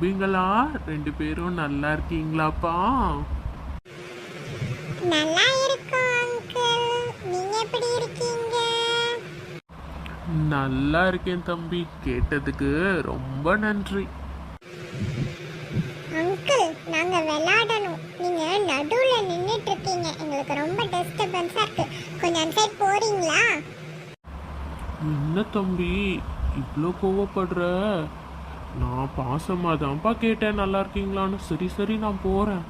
தம்பிங்களா ரெண்டு பேரும் நல்லா இருக்கீங்களாப்பா? நல்லா நல்லா இருக்கேன் தம்பி. கேட்டதுக்கு ரொம்ப நன்றி. அங்கிள் நாங்க விளையாடணும். நீங்க நடுவுல நின்னுட்டு இருக்கீங்க எங்களுக்கு ரொம்ப டிஸ்டர்பன்ஸா இருக்கு. கொஞ்சம் அந்த சைடு போறீங்களா? என்ன தம்பி? இவ்வளோ கோவப்படுற? நான் பாசமாக தான்ப்பா கேட்டேன் நல்லா இருக்கீங்களான்னு. சரி சரி நான் போகிறேன்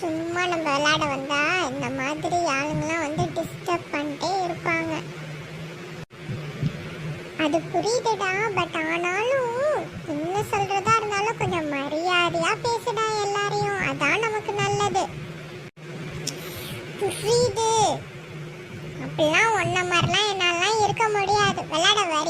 சும்மா நம்ம விளையாட வந்தா இந்த மாதிரி ஆளுங்கெல்லாம் வந்து டிஸ்டர்ப் பண்ணிட்டே இருப்பாங்க. அது புரியுதுடா பட் ஆனாலும் என்ன சொல்றதா இருந்தாலும் கொஞ்சம் மரியாதையா பேசுடா எல்லாரையும். அதான் நமக்கு நல்லது. புரியுது. அப்படிலாம் ஒன்ன மாதிரிலாம் என்னாலாம் இருக்க முடியாது. விளையாட வரி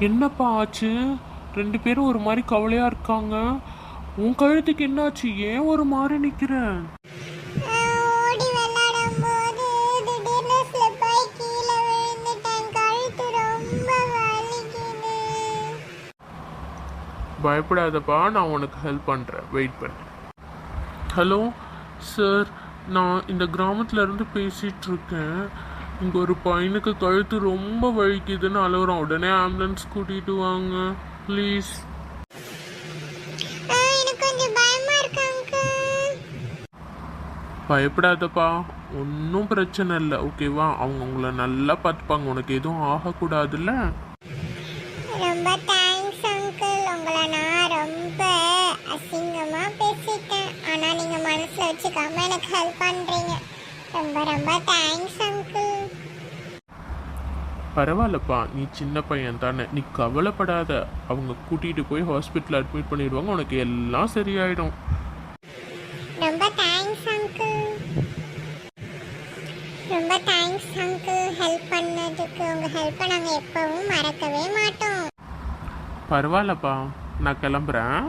என்னப்பா ஆச்சு? ரெண்டு பேரும் ஒரு மாதிரி கவலையாக இருக்காங்க. உன் கழுத்துக்கு என்னாச்சு? ஏன் ஒரு மாதிரி வலிக்குது. பயப்படாதப்பா நான் உனக்கு ஹெல்ப் பண்ணுறேன் வெயிட் பண்ணு. ஹலோ சார் நான் இந்த கிராமத்துல இருந்து பேசிட்டு இருக்கேன். இங்கே ஒரு பையனுக்கு கழுத்து ரொம்ப வலிக்குதுன்னு அழுகுறான் உடனே ஆம்புலன்ஸ் கூட்டிட்டு வாங்க. ப்ளீஸ் பயப்படாதப்பா. ஒன்றும் பிரச்சனை இல்லை. ஓகேவா அவங்க உங்களை நல்லா பார்த்துப்பாங்க. உனக்கு எதுவும் ஆகக்கூடாதுல்ல? ரொம்ப தேங்க்ஸ் அங்கிள் உங்களை நான் ரொம்ப பேசிட்டேன். ஆனா நீங்க மனசுல வச்சுக்காம எனக்கு ஹெல்ப் பண்றீங்க. ரொம்ப ரொம்ப தேங்க்ஸ் அங்கிள் பரவாயில்லப்பா நீ சின்ன பையன் தானே. நீ கவலைப்படாத. அவங்க கூட்டிகிட்டு போய் ஹாஸ்பிட்டல் அட்மிட் பண்ணிடுவாங்க. உனக்கு எல்லாம் சரியாயிடும். ரொம்ப தேங்க்ஸ் அங்கிள் ரொம்ப தேங்க்ஸ் அங்கிள் ஹெல்ப் பண்ணதுக்கு உங்க ஹெல்ப்பை நாங்க எப்பவும் மறக்கவே மாட்டோம். பரவாயில்லப்பா. நான் கிளம்புறேன்.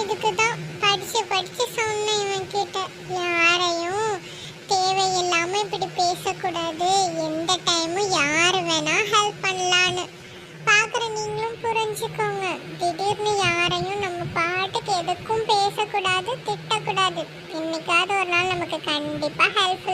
இதுக்கு தான் படிச்சு படிச்சு பேசக்கூடாது. எந்த டைமும் யார் வேணா ஹெல்ப் பண்ணலான்னு. பார்க்குற நீங்களும் புரிஞ்சுக்கோங்க. திடீர்னு யாரையும் நம்ம பாட்டுக்கு எதுக்கும் பேசக்கூடாது திட்டக்கூடாது. என்னைக்காவது ஒரு நாள் நமக்கு கண்டிப்பாக ஹெல்ப்